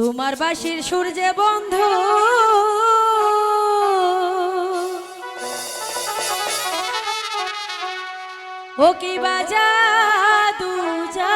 তোমার বাসির সূর্যে বন্ধ। ও কি বাজা দুজা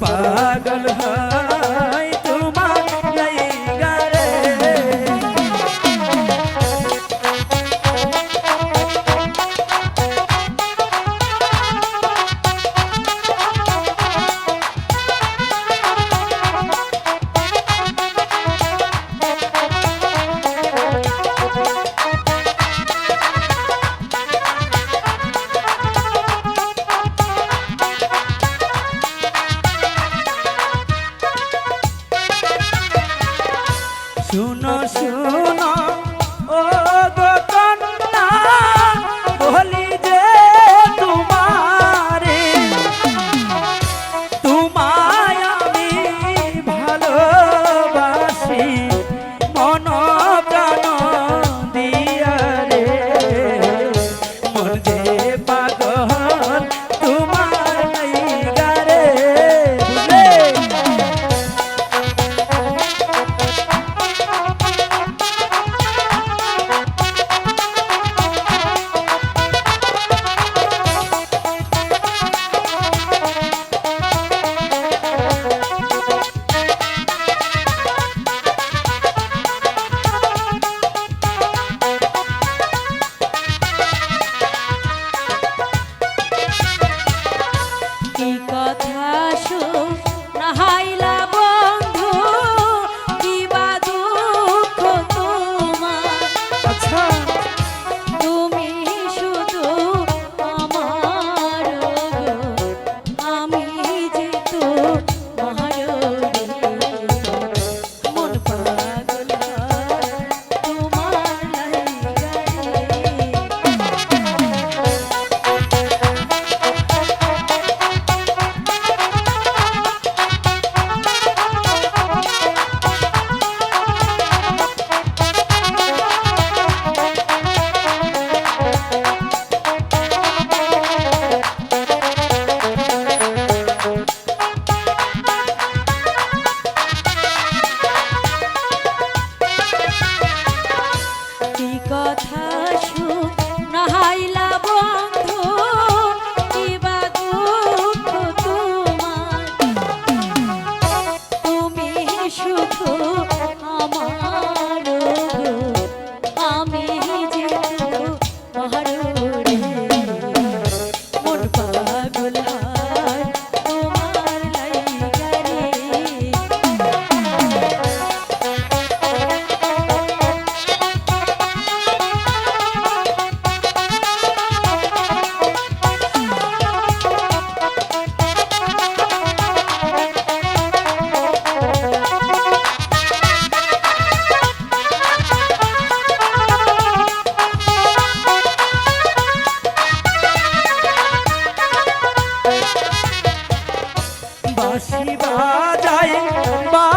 পাগল হয়। করুণা বাঁশি বাজায় বা